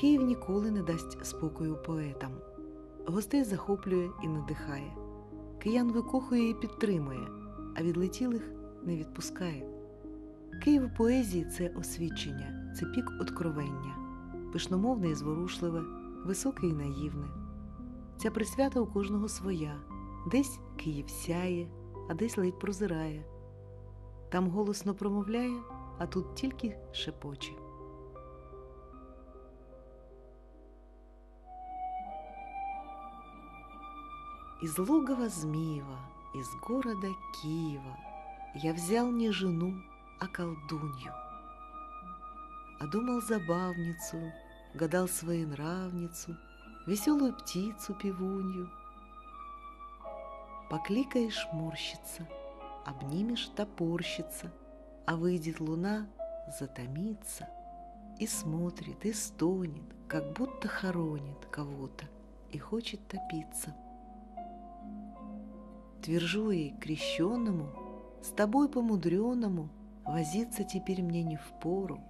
Київ ніколи не дасть спокою поетам. Гостей захоплює і надихає. Киян викохує і підтримує, а відлетілих не відпускає. Київ у поезії це освічення, це пік откровення, пишномовне і зворушливе, високе і наївне. Ця присвята у кожного своя, десь Київ сяє, а десь ледь прозирає. Там голосно промовляє, а тут тільки шепоче. Из логова Змеева, из города Киева Я взял не жену, а колдунью. А думал забавницу, гадал своенравницу, Веселую птицу певунью. Покликаешь морщится, обнимешь топорщится, А выйдет луна, затомится И смотрит, и стонет, как будто хоронит кого-то И хочет топиться. Твержу ей крещенному, с тобой помудренному, возиться теперь мне не впору.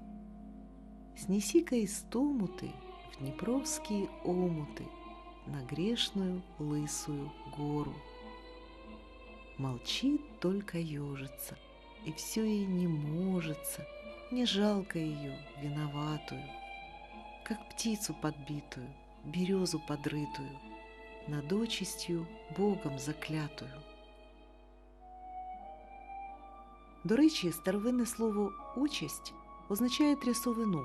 Снеси-ка истому ты в Днепровские омуты на грешную лысую гору. Молчит только ежица, и все ей не можется, не жалко ее, виноватую, как птицу подбитую, березу подрытую, над очистю Богом заклятою. До речі, старовинне слово участь означає трясовину,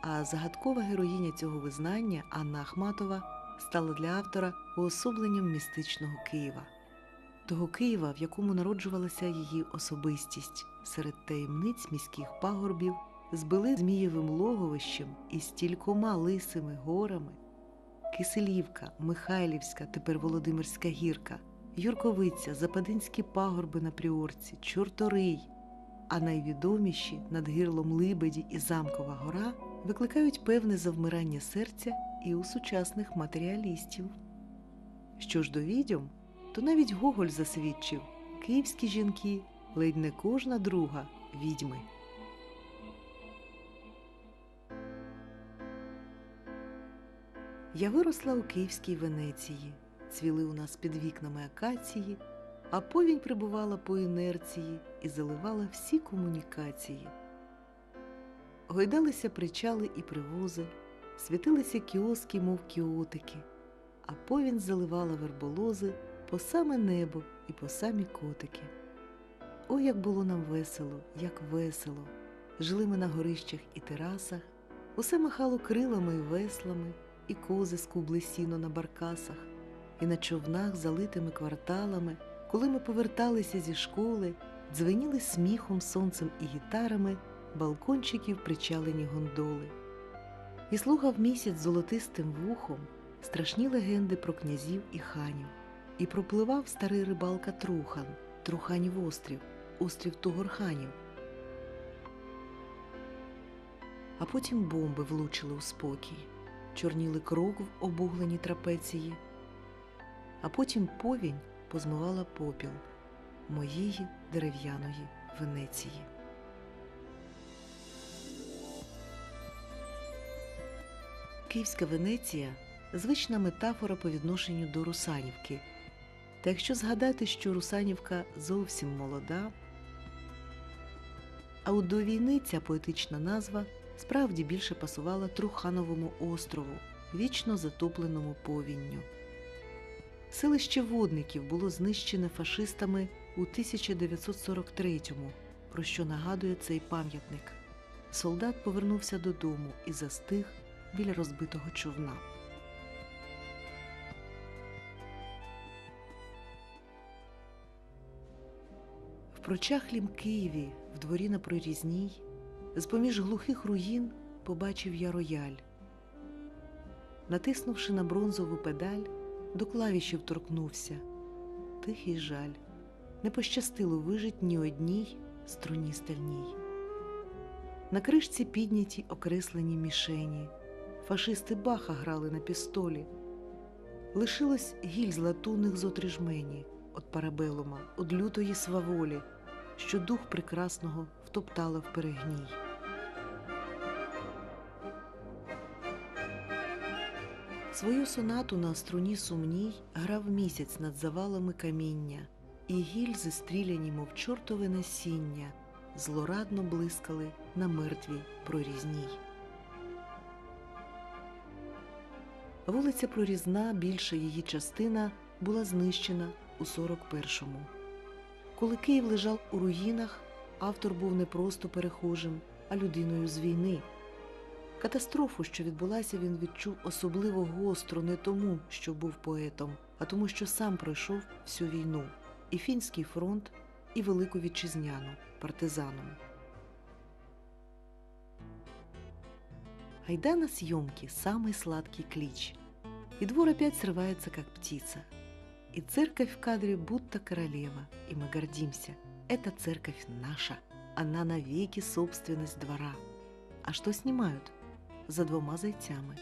а загадкова героїня цього визнання Анна Ахматова стала для автора уособленням містичного Києва, того Києва, в якому народжувалася її особистість серед таємниць міських пагорбів, збили Змієвим логовищем і стількома лисими горами. Киселівка, Михайлівська, тепер Володимирська гірка, Юрковиця, Западинські пагорби на Пріорці, Чорторий, а найвідоміші над гирлом Либеді і Замкова гора викликають певне завмирання серця і у сучасних матеріалістів. Що ж до відьом, то навіть Гоголь засвідчив київські жінки ледь не кожна друга відьми. Я виросла у Київській Венеції, цвіли у нас під вікнами акації, а повінь прибувала по інерції і заливала всі комунікації. Гойдалися причали і привози, світилися кіоски, мов кіотики, а повінь заливала верболози по саме небо і по самі котики. О, як було нам весело, як весело! Жили ми на горищах і терасах, усе махало крилами і веслами і кози скубли сіно на баркасах, і на човнах, залитими кварталами, коли ми поверталися зі школи, дзвеніли сміхом, сонцем і гітарами балкончиків причалені гондоли. І слухав місяць золотистим вухом страшні легенди про князів і ханів, і пропливав старий рибалка Трухан, Труханів острів, острів Тугорханів. А потім бомби влучили у спокій чорніли крок в обугленій трапеції, а потім повінь позмивала попіл моєї дерев'яної Венеції. Київська Венеція звична метафора по відношенню до Русанівки. Та якщо згадати, що Русанівка зовсім молода, а от до війни ця поетична назва справді більше пасувала Трухановому острову, вічно затопленому повінню. Селище водників було знищене фашистами у 1943-му, про що нагадує цей пам'ятник. Солдат повернувся додому і застиг біля розбитого човна. В прочахлім Києві в дворі на прорізній з-поміж глухих руїн побачив я рояль. Натиснувши на бронзову педаль, до клавішів торкнувся. Тихий жаль, не пощастило вижить ні одній струні стальній. На кришці підняті окреслені мішені, фашисти баха грали на пістолі. Лишилось гільз латунних зотрижмені от парабелума, од лютої сваволі, що дух прекрасного втоптала в перегній. Свою сонату на струні сумній грав місяць над завалами каміння, і гільзи, стріляні, мов чортове насіння, злорадно блискали на мертвій прорізній. Вулиця Прорізна, більша її частина, була знищена у 41-му. Коли Київ лежав у руїнах, автор був не просто перехожим, а людиною з війни. Катастрофу, що відбулася, він відчув особливо гостро не тому, що був поетом, а тому, що сам пройшов всю війну і фінський фронт, і Велику Вітчизняну партизаном. Айда на съемки самый сладкий клич. И двор опять срывается, как птица. И церковь в кадре будто королева, и мы гордимся. Эта церковь наша, она навеки собственность двора. А что снимают? За двумя зайцями.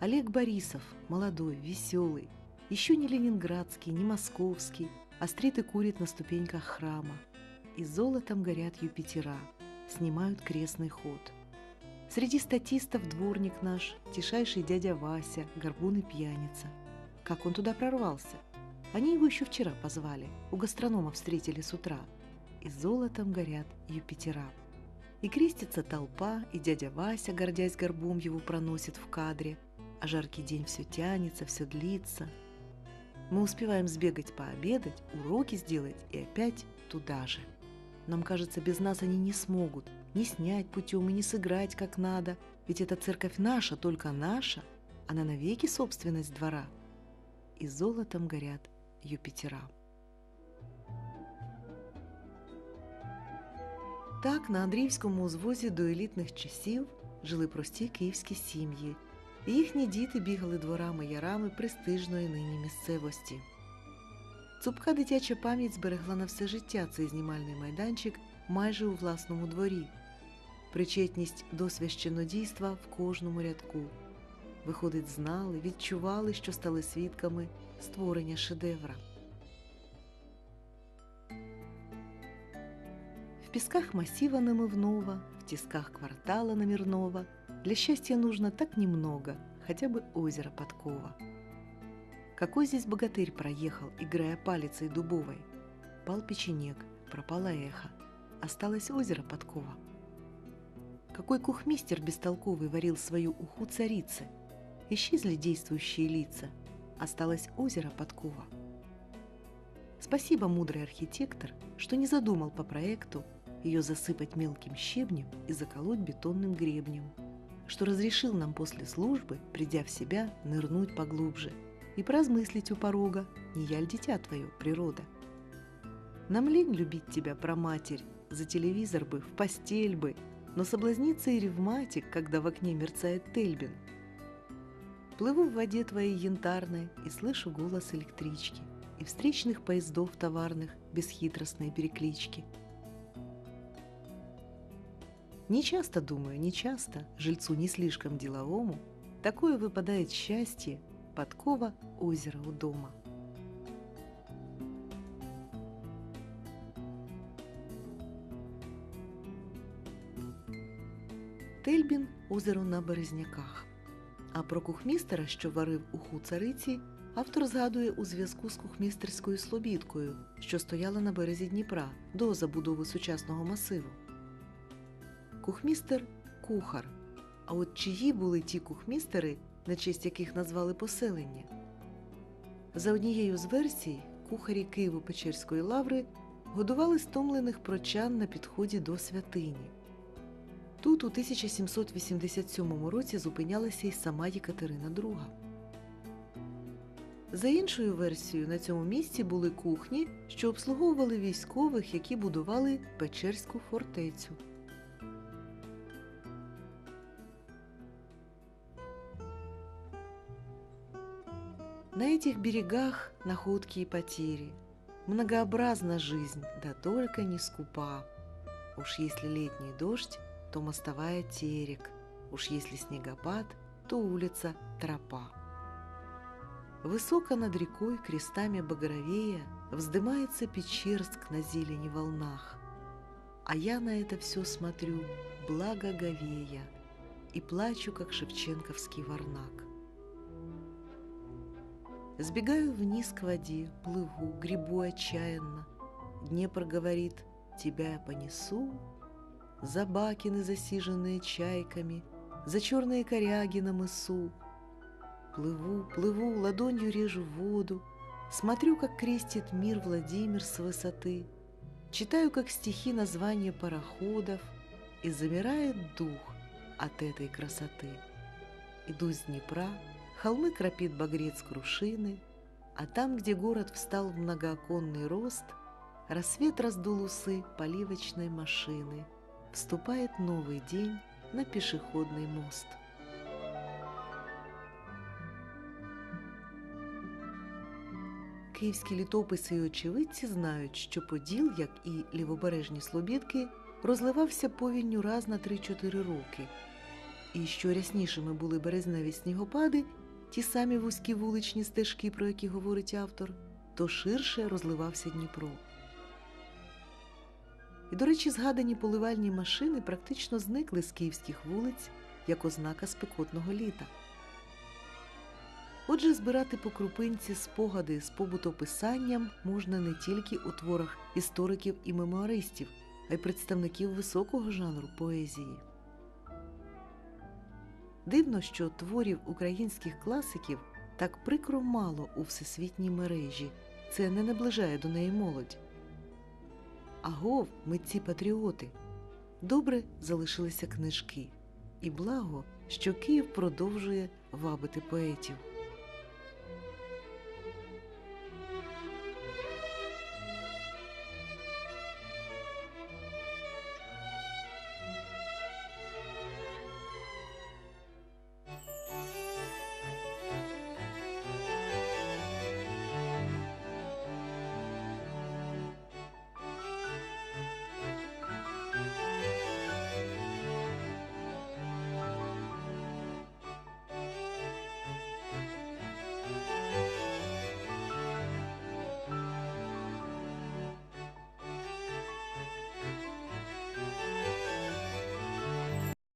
Олег Борисов, молодой, веселый, еще не ленинградский, не московский, острит и курит на ступеньках храма. И золотом горят Юпитера, снимают крестный ход. Среди статистов дворник наш, тишайший дядя Вася, горбун и пьяница. Как он туда прорвался? Они его еще вчера позвали, у гастронома встретили с утра. И золотом горят Юпитера. И крестится толпа, и дядя Вася, гордясь горбом, его проносит в кадре, а жаркий день все тянется, все длится. Мы успеваем сбегать пообедать, уроки сделать и опять туда же. Нам кажется, без нас они не смогут ни снять путем и не сыграть как надо, ведь эта церковь наша, только наша, она навеки собственность двора. И золотом горят Юпитера. Так на Андріївському узвозі до елітних часів жили прості київські сім'ї, і їхні діти бігали дворами ярами престижної нині місцевості. Цупка дитяча пам'ять зберегла на все життя цей знімальний майданчик майже у власному дворі. Причетність до священодійства в кожному рядку. Виходить, знали, відчували, що стали свідками створення шедевра. Песках массива Намывного, в тисках квартала Номерного для счастья нужно так немного, хотя бы озеро Подкова. Какой здесь богатырь проехал, играя палицей дубовой? Пал печенек, пропало эхо, осталось озеро Подкова. Какой кухмистер бестолковый варил свою уху царицы? Исчезли действующие лица, осталось озеро Подкова. Спасибо, мудрый архитектор, что не задумал по проекту ее засыпать мелким щебнем и заколоть бетонным гребнем, что разрешил нам после службы, придя в себя, нырнуть поглубже и поразмыслить у порога, не я дитя твое, природа. Нам лень любить тебя, проматерь, за телевизор бы, в постель бы, но соблазнится и ревматик, когда в окне мерцает Тельбин. Плыву в воде твоей янтарной и слышу голос электрички и встречных поездов товарных бесхитростные переклички. Не часто, думаю, не часто, жильцу не слишком деловому, такое выпадает счастье, подкова озера у дома. Тельбін озеро на Березняках. А про кухмістера, що варив уху цариці, автор згадує у зв'язку з кухмістерською слобідкою, що стояла на березі Дніпра до забудови сучасного масиву. Кухмістер кухар. А от чиї були ті кухмістери, на честь яких назвали поселення? За однією з версій, кухарі Києво-Печерської лаври годували стомлених прочан на підході до святині. Тут у 1787 році зупинялася й сама Єкатерина II. За іншою версією, на цьому місці були кухні, що обслуговували військових, які будували Печерську фортецю. На этих берегах находки и потери. Многообразна жизнь, да только не скупа. Уж если летний дождь, то мостовая терек. Уж если снегопад, то улица тропа. Высоко над рекой крестами багровея Вздымается Печерск на зелени волнах. А я на это все смотрю, благоговея, и плачу, как шевченковский варнак. Сбегаю вниз к воде, плыву, гребу отчаянно. Днепр говорит, тебя я понесу. За бакины, засиженные чайками, За черные коряги на мысу. Плыву, плыву, ладонью режу воду, Смотрю, как крестит мир Владимир с высоты, Читаю, как стихи названия пароходов, И замирает дух от этой красоты. Иду с Днепра, холмы кропит багрец крушины, А там, где город встал в многооконный рост, Рассвет раздул усы поливочной машины. Вступает новый день на пешеходный мост. Київські літописи і очевидці знають, що Поділ, як і лівобережні Слобідки, розливався повінню раз на 3-4 роки. І що ряснішими були березневі снігопади, ті самі вузькі вуличні стежки, про які говорить автор, то ширше розливався Дніпро. І, до речі, згадані поливальні машини практично зникли з київських вулиць як ознака спекотного літа. Отже, збирати по крупинці спогади з побутописанням можна не тільки у творах істориків і мемуаристів, а й представників високого жанру поезії. Дивно, що творів українських класиків так прикро мало у всесвітній мережі. Це не наближає до неї молодь. Агов, митці патріоти. Добре залишилися книжки, і благо, що Київ продовжує вабити поетів.